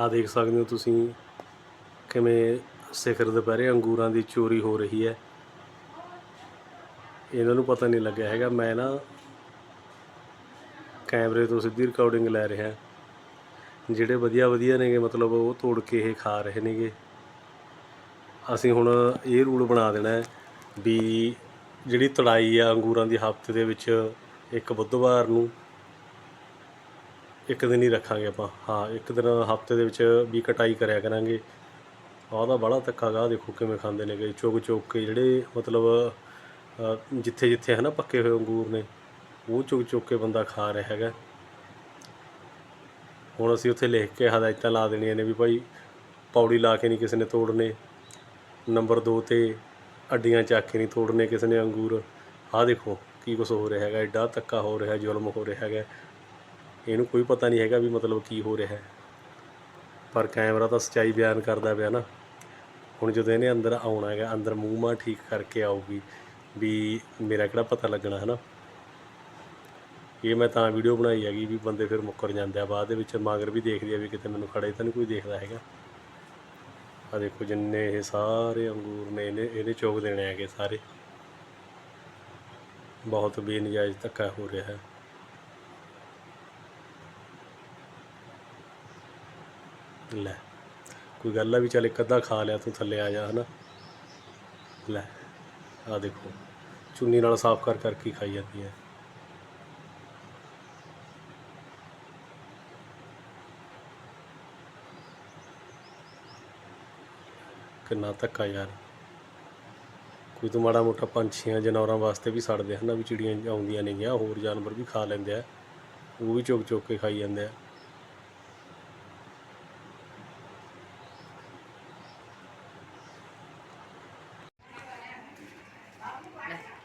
ਆ ਦੇਖ ਸਕਦੇ ਹੋ ਤੁਸੀਂ ਕਿਵੇਂ ਸਿਖਰ ਦੁਪਹਿਰੇ ਅੰਗੂਰਾਂ ਦੀ ਚੋਰੀ ਹੋ ਰਹੀ ਹੈ। ਇਹਨਾਂ ਨੂੰ ਪਤਾ ਨਹੀਂ ਲੱਗਿਆ ਹੈਗਾ। ਮੈਂ ਨਾ ਕੈਮਰੇ ਤੋਂ ਸਿੱਧੀ ਰਿਕਾਰਡਿੰਗ ਲੈ ਰਿਹਾ। ਜਿਹੜੇ ਵਧੀਆ ਵਧੀਆ ਨੇਗੇ, ਮਤਲਬ ਉਹ ਤੋੜ ਕੇ ਇਹ ਖਾ ਰਹੇ ਨੇਗੇ। ਅਸੀਂ ਹੁਣ ਇਹ ਰੂਲ ਬਣਾ ਦੇਣਾ ਹੈ ਵੀ ਜਿਹੜੀ ਤੜਾਈ ਆ ਅੰਗੂਰਾਂ ਦੀ ਹਫ਼ਤੇ ਦੇ ਵਿੱਚ ਇੱਕ ਬੁੱਧਵਾਰ ਨੂੰ ਇੱਕ ਦਿਨ ਹੀ ਰੱਖਾਂਗੇ ਆਪਾਂ। ਹਾਂ, ਇੱਕ ਦਿਨ ਹਫ਼ਤੇ ਦੇ ਵਿੱਚ ਵੀ ਕਟਾਈ ਕਰਿਆ ਕਰਾਂਗੇ। ਆਹ ਦਾ ਬੜਾ ਧੱਕਾ ਗਾ, ਦੇਖੋ ਕਿਵੇਂ ਖਾਂਦੇ ਨੇਗੇ। ਚੁੱਕ ਚੁੱਕ ਕੇ ਜਿਹੜੇ ਮਤਲਬ ਜਿੱਥੇ ਜਿੱਥੇ ਹੈ ਨਾ ਪੱਕੇ ਹੋਏ ਅੰਗੂਰ ਨੇ, ਉਹ ਚੁੱਕ ਚੁੱਕ ਕੇ ਬੰਦਾ ਖਾ ਰਿਹਾ ਹੈਗਾ। ਹੁਣ ਅਸੀਂ ਉੱਥੇ ਲਿਖ ਕੇ ਹਦਾਇਤਾਂ ਲਾ ਦੇਣੀਆਂ ਨੇ ਵੀ ਭਾਈ, ਪੌੜੀ ਲਾ ਕੇ ਨਹੀਂ ਕਿਸੇ ਨੇ ਤੋੜਨੇ। ਨੰਬਰ 2 ਤੇ ਅੱਡੀਆਂ ਚੱਕ ਕੇ ਨਹੀਂ ਤੋੜਨੇ ਕਿਸੇ ਨੇ ਅੰਗੂਰ। ਆਹ ਦੇਖੋ ਕੀ ਕੁਛ ਹੋ ਰਿਹਾ ਹੈਗਾ, ਐਡਾ ਧੱਕਾ ਹੋ ਰਿਹਾ, ਜ਼ੁਲਮ ਹੋ ਰਿਹਾ ਹੈਗਾ। ਇਹਨੂੰ ਕੋਈ ਪਤਾ ਨਹੀਂ ਹੈਗਾ ਵੀ ਮਤਲਬ ਕੀ ਹੋ ਰਿਹਾ ਹੈ। ਪਰ ਕੈਮਰਾ ਤਾਂ ਸੱਚਾਈ ਬਿਆਨ ਕਰਦਾ ਪਿਆ ਨਾ। ਹੁਣ ਜਦੋਂ ਇਹਨੇ ਅੰਦਰ ਆਉਣਾ ਹੈਗਾ, ਅੰਦਰ ਮੂੰਹ ਮਾਂ ਠੀਕ ਕਰਕੇ ਆਊਗੀ ਵੀ ਮੇਰਾ ਕਿਹੜਾ ਪਤਾ ਲੱਗਣਾ ਹੈ ਨਾ ਇਹ ਮੈਂ ਤਾਂ ਵੀਡੀਓ ਬਣਾਈ ਹੈਗੀ ਵੀ ਬੰਦੇ ਫਿਰ ਮੁੱਕਰ ਜਾਂਦੇ ਆ। ਬਾਅਦ ਦੇ ਵਿੱਚ ਮਗਰ ਵੀ ਦੇਖਦੇ ਆ ਵੀ ਕਿਤੇ ਮੈਨੂੰ ਖੜੇ ਤਾਂ ਨਹੀਂ ਕੋਈ ਦੇਖਦਾ ਹੈਗਾ। ਆ ਦੇਖੋ ਜਿੰਨੇ ਇਹ ਸਾਰੇ ਅੰਗੂਰ ਨੇ, ਇਹਨੇ ਇਹਨੇ ਚੋਕ ਦੇਣੇ ਹੈਗੇ ਸਾਰੇ। ਬਹੁਤ ਬੇਨਜਾਇਜ਼ ਧੱਕਾ ਹੋ ਰਿਹਾ ਹੈ। ਲੈ, ਕੋਈ ਗੱਲ ਆ ਵੀ ਚੱਲ ਇੱਕ ਅੱਧਾ ਖਾ ਲਿਆ ਤੂੰ ਥੱਲੇ ਆ ਜਾ, ਹਨਾ? ਲੈ ਆ ਦੇਖੋ, ਚੁੰਨੀ ਨਾਲ ਸਾਫ਼ ਕਰ ਕਰਕੇ ਖਾਈ ਜਾਂਦੀ ਹੈ। ਕਿੰਨਾ ਧੱਕਾ ਯਾਰ। ਕੋਈ ਤਾਂ ਮਾੜਾ ਮੋਟਾ ਪੰਛੀਆਂ, ਜਨੌਰਾਂ ਵਾਸਤੇ ਵੀ ਛੱਡਦੇ ਹਨ? ਵੀ ਚਿੜੀਆਂ ਆਉਂਦੀਆਂ ਨੇਗੀਆਂ, ਹੋਰ ਜਾਨਵਰ ਵੀ ਖਾ ਲੈਂਦੇ ਆ, ਉਹ ਵੀ ਚੁੱਕ ਚੁੱਕ ਕੇ ਖਾਈ ਜਾਂਦੇ ਆ ਬੜੇ ਮੈਂ ਤਾਂ ਖਾ ਲਿਆ ਸਭ ਤੋਂ ਕੱਲ ਉਹ ਦੇਖ ਕੇ ਆਈ ਦੀਦੀ ਨਹੀਂ ਆਤਾ ਜਿੰਦਾ ਲਾ ਦਿਓ ਕਹਿੰਦੇ ਜਿੰਦਾ ਲਾ ਦਿਓ ਕਿੱਧਰ ਭਾਗੀ ਹੁਣ ਉਧਰ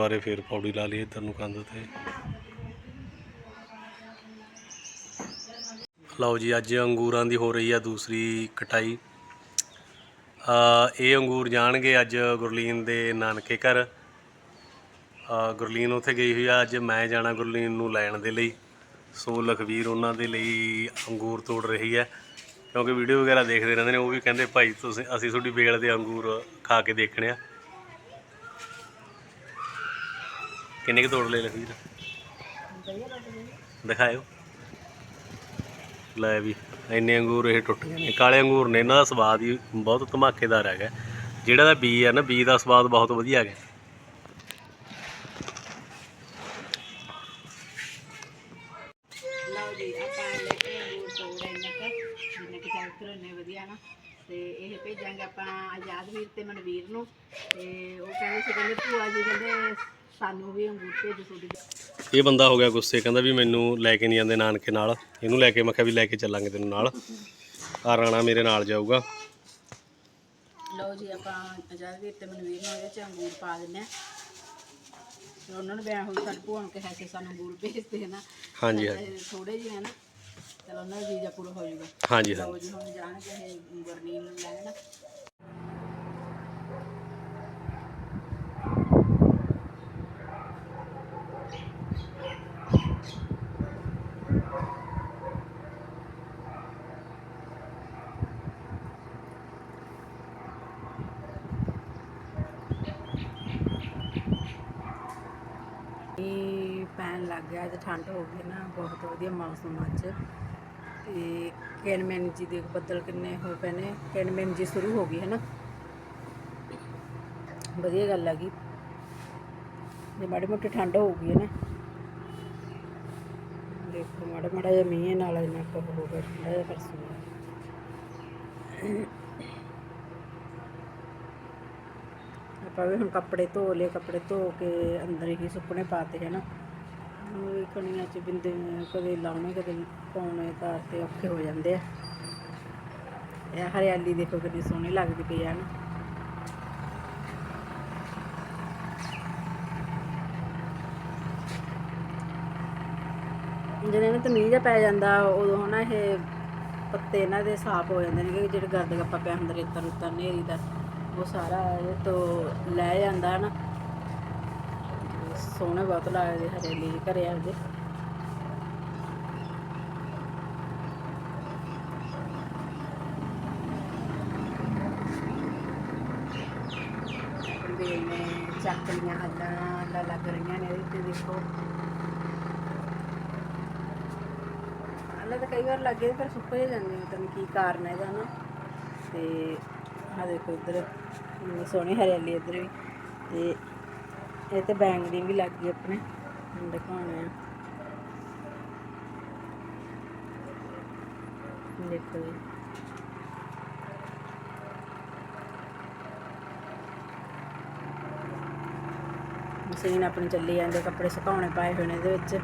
ਦੁਬਾਰੇ ਫੇਰ ਪੌੜੀ ਲਾ ਲਈ ਇੱਧਰ ਨੂੰ ਕੰਧ ਤੇ। ਲਓ ਜੀ, ਅੱਜ ਅੰਗੂਰਾਂ ਦੀ ਹੋ ਰਹੀ ਆ ਦੂਸਰੀ ਕਟਾਈ। ਇਹ ਅੰਗੂਰ ਜਾਣਗੇ ਅੱਜ ਗੁਰਲੀਨ ਦੇ ਨਾਨਕੇ ਘਰ। ਗੁਰਲੀਨ ਉੱਥੇ ਗਈ ਹੋਈ ਆ, ਅੱਜ ਮੈਂ ਜਾਣਾ ਗੁਰਲੀਨ ਨੂੰ ਲੈਣ ਦੇ ਲਈ। ਸੋ ਲਖਵੀਰ ਉਹਨਾਂ ਦੇ ਲਈ ਅੰਗੂਰ ਤੋੜ ਰਹੀ ਹੈ। ਕਿਉਂਕਿ ਵੀਡੀਓ ਵਗੈਰਾ ਦੇਖਦੇ ਰਹਿੰਦੇ ਨੇ, ਉਹ ਵੀ ਕਹਿੰਦੇ, ਭਾਈ, ਤੁਸੀਂ, ਅਸੀਂ ਤੁਹਾਡੀ ਬੇਲ ਦੇ ਅੰਗੂਰ ਖਾ ਕੇ ਦੇਖਣੇ ਆ। ਕਿੰਨੇ ਕੁ ਤੋੜ ਲਏ ਲਖਵੀਰ? ਦਿਖਾਇਓ। ਲੈ ਵੀ, ਇੰਨੇ ਅੰਗੂਰ ਇਹ ਟੁੱਟ ਗਏ ਨੇ। ਕਾਲੇ ਅੰਗੂਰ ਨੇ, ਇਹਨਾਂ ਦਾ ਸਵਾਦ ਹੀ ਬਹੁਤ ਧਮਾਕੇਦਾਰ ਹੈਗਾ। ਜਿਹੜਾ ਦਾ ਬੀ ਹੈ ਨਾ, ਬੀ ਦਾ ਸਵਾਦ ਬਹੁਤ ਵਧੀਆ ਹੈਗਾ ਲਓ ਜੀ ਆਪਾਂ ਲੈ ਕੇ ਅੰਗੂਰ ਤੋੜ ਇੰਨੇ ਕੁ ਜਿੰਨੇ ਕਿ ਚਾਹੀਦੇ ਨੇ ਵਧੀਆ ਨਾ ਤੇ ਇਹ ਭੇਜਾਂਗੇ ਆਪਾਂ ਆਜ਼ਾਦਵੀਰ ਤੇ ਮਨਵੀਰ ਨੂੰ ਤੇ ਉਹ ਕਹਿੰਦੇ ਸੀ ਕਹਿੰਦੇ ਭੂਆ ਜੀ ਕਹਿੰਦੇ ਸਾਨੂੰ ਵੀ ਅੰਗੂਰ ਭੇਜੋ ਤੁਹਾਡੀ ਇਹ ਬੰਦਾ ਹੋ ਗਿਆ ਗੁੱਸੇ ਕਹਿੰਦਾ ਵੀ ਮੈਨੂੰ ਲੈ ਕੇ ਨਹੀਂ ਜਾਂਦੇ ਨਾਨਕੇ ਨਾਲ। ਇਹਨੂੰ ਲੈ ਕੇ ਮੈਂ ਕਿਹਾ ਵੀ ਲੈ ਕੇ ਚੱਲਾਂਗੇ ਤੈਨੂੰ ਨਾਲ। ਆ ਰਾਣਾ ਮੇਰੇ ਨਾਲ ਜਾਊਗਾ। ਲਓ ਜੀ ਆਪਾਂ ਆਜ਼ਾਦਵੀਰ ਤੇ ਮਨਵੀਰ ਨੂੰ ਇਹਦੇ ਚ ਅੰਗੂਰ ਪਾ ਦਿੰਨੇ ਆ ਤੇ ਉਹਨਾਂ ਨੂੰ ਬਿਆਨ ਹੋਈ ਸਾਡੀ ਭੂਆ ਨੂੰ ਕਿਹਾ ਕਿ ਸਾਨੂੰ ਅੰਗੂਰ ਭੇਜਦੇ ਨਾ ਹਾਂਜੀ ਹਾਂਜੀ। ਥੋੜੇ ਜਿਹੇ ਆ ਨਾ ਚਲੋ ਉਹਨਾਂ ਦਾ ਵੀਜ਼ਾ ਪੂਰਾ ਹੋ ਜਾਊਗਾ। ਹਾਂਜੀ ਲਓ ਹਾਂਜੀ ਜੀ ਹੁਣ ਜਾਣਗੇ ਇਹ ਗੁਰਨੀਲ ਨੂੰ ਲੈਣ। ਇਹ ਪੈਣ ਲੱਗ ਗਿਆ, ਅੱਜ ਠੰਡ ਹੋ ਗਈ ਨਾ, ਬਹੁਤ ਵਧੀਆ ਮੌਸਮ ਅੱਜ। ਤੇ ਕੈਨਮੈਨ ਜੀ ਦੇਖ ਬੱਦਲ ਕਿੰਨੇ ਹੋਏ ਪਏ ਨੇ ਕੈਨਮੈਨ ਜੀ ਸ਼ੁਰੂ ਹੋ ਗਈ ਹੈ ਨਾ। ਵਧੀਆ ਗੱਲ ਆ ਗਈ। ਜੇ ਮਾੜੀ ਮੋਟੀ ਠੰਡ ਹੋ ਗਈ ਹੈ ਨਾ। ਦੇਖੋ ਮਾੜਾ ਮਾੜਾ ਜਿਹਾ ਮੀਂਹ ਨਾਲ ਇੰਨਾ ਕੁ ਹੋ ਗਿਆ, ਠੰਡਾ ਜਿਹਾ ਪਰਸੋਂ ਆਪਾਂ ਵੀ ਹੁਣ ਕੱਪੜੇ ਧੋ ਲਏ, ਕੱਪੜੇ ਧੋ ਕੇ ਅੰਦਰ ਹੀ ਸੁੱਕਣੇ ਪਾਤੇ ਹੈ ਨਾ ਕਣੀਆਂ ਚ ਬਿੰਦੇ ਕਦੇ ਲਾਉਣੇ, ਕਦੇ ਪਾਉਣੇ ਤਾਰ ਤੇ ਔਖੇ ਹੋ ਜਾਂਦੇ ਆ। ਇਹ ਹਰਿਆਲੀ ਦੇਖੋ ਕਿੰਨੀ ਸੋਹਣੀ ਲੱਗਦੀ ਪਈ ਆ ਨਾ। ਜਦੋਂ ਇਹਨਾਂ ਤੇ ਮੀਂਹ ਜਿਹਾ ਪੈ ਜਾਂਦਾ, ਉਦੋਂ ਨਾ ਇਹ ਪੱਤੇ ਇਹਨਾਂ ਦੇ ਸਾਫ਼ ਹੋ ਜਾਂਦੇ ਨੇ ਕਿ ਜਿਹੜੇ ਗਰਦ ਗੱਪਾ ਪਿਆ ਹੁੰਦਾ ਰੇਤਾ ਰੁੱਤਾ ਨੇਰੀ ਦਾ। ਉਹ ਸਾਰਾ ਇਹ ਤੋਂ ਲੈ ਜਾਂਦਾ ਨਾ ਸੋਹਣੇ ਬਹੁਤ ਲੱਗਦੇ ਹਰਿਆਲੀ ਜਿਹੀ ਘਰੇ ਆਪਦੇ ਵੀ ਨੇ ਚੱਕ ਲੀਆਂ ਅੱਲਾਂ ਅੱਲਾਂ ਲੱਗ ਰਹੀਆਂ ਨੇ ਇਹਦੇ ਤੇ ਦੇਖੋ ਅੱਲਾਂ ਤਾਂ ਕਈ ਵਾਰ ਲੱਗੇ ਪਰ ਸੁੱਕ ਹੀ ਜਾਂਦੇ ਨੇ ਪਤਾ ਨਹੀਂ ਕੀ ਕਾਰਨ ਹੈ ਇਹਦਾ ਨਾ ਤੇ ਆ ਦੇਖੋ ਇੱਧਰ ਸੋਹਣੀ ਹਰਿਆਲੀ ਇੱਧਰ ਵੀ। ਤੇ ਇਹ ਤੇ ਬੈਂਗਣੀ ਵੀ ਲੱਗ ਗਈ ਆਪਣੇ, ਹੁਣ ਦਿਖਾਉਣੇ ਆ। ਦੇਖੋ ਜੀ। ਮਸ਼ੀਨ ਆਪਣੀ ਚੱਲੀ ਜਾਂਦੇ ਕੱਪੜੇ ਸੁਕਾਉਣੇ ਪਾਏ ਹੋਏ ਨੇ ਇਹਦੇ ਵਿੱਚ।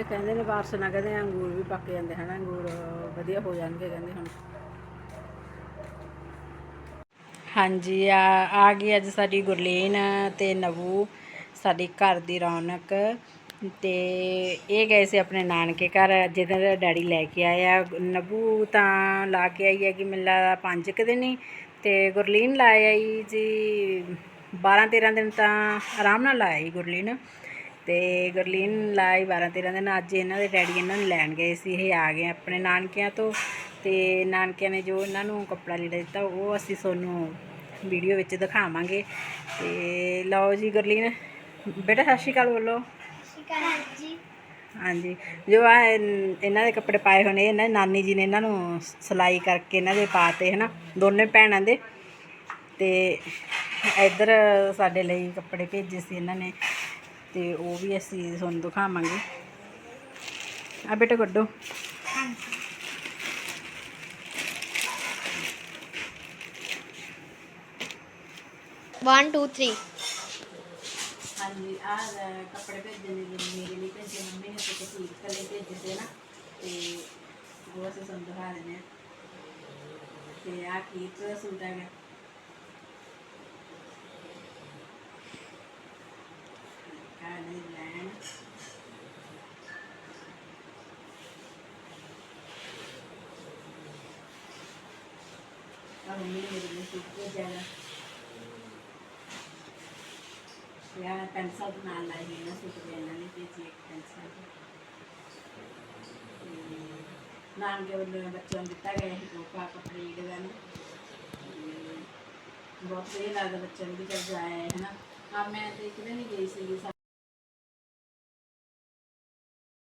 ਇਹ ਕਹਿੰਦੇ ਨੇ ਬਾਰਸ ਨਾ, ਕਹਿੰਦੇ ਅੰਗੂਰ ਵੀ ਪੱਕ ਜਾਂਦੇ ਹਨ, ਅੰਗੂਰ ਵਧੀਆ ਹੋ ਜਾਣਗੇ ਕਹਿੰਦੇ ਹੁਣ। ਹਾਂਜੀ, ਆ ਆ ਗਈ ਅੱਜ ਸਾਡੀ ਗੁਰਲੀਨ ਤੇ ਨਵੂ, ਸਾਡੀ ਘਰ ਦੀ ਰੌਣਕ। ਤੇ ਇਹ ਗਏ ਸੀ ਆਪਣੇ ਨਾਨਕੇ ਘਰ ਜਿਹਦਾ ਡੈਡੀ ਲੈ ਕੇ ਆਇਆ ਨਵੂ ਤਾਂ ਲਾ ਕੇ ਆਈ ਹੈ ਕਿ ਮਿਲਾ ਪੰਜ ਕੁ ਦਿਨ ਹੀ। ਤੇ ਗੁਰਲੀਨ ਲਾਇਆ ਜੀ 12 13 ਦਿਨ ਤਾਂ ਆਰਾਮ ਨਾਲ ਲਾਇਆ ਗੁਰਲੀਨ। ਤੇ ਗਰਲੀਨ ਲਾਈ 12 13 ਦਿਨ, ਅੱਜ ਇਹਨਾਂ ਦੇ ਡੈਡੀ ਇਹਨਾਂ ਨੂੰ ਲੈਣ ਗਏ ਸੀ, ਇਹ ਆ ਗਏ ਆਪਣੇ ਨਾਨਕਿਆਂ ਤੋਂ। ਤੇ ਨਾਨਕਿਆਂ ਨੇ ਜੋ ਇਹਨਾਂ ਨੂੰ ਕੱਪੜਾ ਲੀੜਾ ਦਿੱਤਾ, ਉਹ ਅਸੀਂ ਤੁਹਾਨੂੰ ਵੀਡੀਓ ਵਿੱਚ ਦਿਖਾਵਾਂਗੇ। ਤੇ ਲਓ ਜੀ ਗਰਲੀਨ, ਬੇਟਾ, ਸਤਿ ਸ਼੍ਰੀ ਅਕਾਲ ਬੋਲੋ। ਜੀ ਹਾਂਜੀ, ਜੋ ਆ ਇਹਨਾਂ ਦੇ ਕੱਪੜੇ ਪਾਏ ਹੋਣੇ, ਇਹਨਾਂ ਦੀ ਨਾਨੀ ਜੀ ਨੇ ਇਹਨਾਂ ਨੂੰ ਸਿਲਾਈ ਕਰਕੇ ਇਹਨਾਂ ਦੇ ਪਾਤੇ ਹਨਾ, ਦੋਨੇ ਭੈਣਾਂ ਦੇ। ਤੇ ਇੱਧਰ ਸਾਡੇ ਲਈ ਕੱਪੜੇ ਭੇਜੇ ਸੀ ਇਹਨਾਂ ਨੇ। ਤੇ ਉਹ ਵੀ ਅਸੀਂ ਤੁਹਾਨੂੰ ਦਿਖਾਵਾਂਗੇ। ਆ ਬੇਟਾ ਕੱਢੋ। ਵਨ ਟੂ ਥ੍ਰੀ ਹਾਂਜੀ ਆ ਕੱਪੜੇ ਭੇਜੇ ਨੇ ਮੇਰੇ ਲਈ ਭੇਜੇ ਮੰਮੀ ਨੇ ਤੇ ਤੁਸੀਂ ਕੱਲੇ ਭੇਜੇ ਸੀ ਨਾ ਤੇ ਉਹ ਅਸੀਂ ਤੁਹਾਨੂੰ ਦਿਖਾ ਦਿੰਦੇ ਹਾਂ। ਤੇ ਆ ਦਾ ਸੂਟ ਹੈਗਾ ਆ ਨਹੀਂ ਲੈਣ ਆ ਮੰਮੀ ਮੇਰੇ ਲਈ ਸੂਟ ਭੇਜਿਆ ਯਾਰ ਪੈਨਸਲ ਨਾਲ ਲਾਈ ਨਾ ਸੂਟ ਦੇ ਇਹਨਾਂ ਨੇ ਭੇਜੀ ਪੈਨਸਲ ਨਾਨਕੇ ਵੱਲੋਂ ਬੱਚਿਆਂ ਨੂੰ ਦਿੱਤਾ ਗਿਆ ਸੀ ਤੋਹਫਾ ਕੱਪੜੇ ਲੀੜੇ ਦਾ ਤੇ ਬਹੁਤ ਵਧੀਆ ਲੱਗਦਾ ਬੱਚਿਆਂ ਨੂੰ ਵੀ ਚੱਲ ਜਾਇਆ ਹੈ ਨਾ ਆ ਮੈਂ ਤੇ ਇੱਕ ਦਿਨ ਗਈ ਸੀ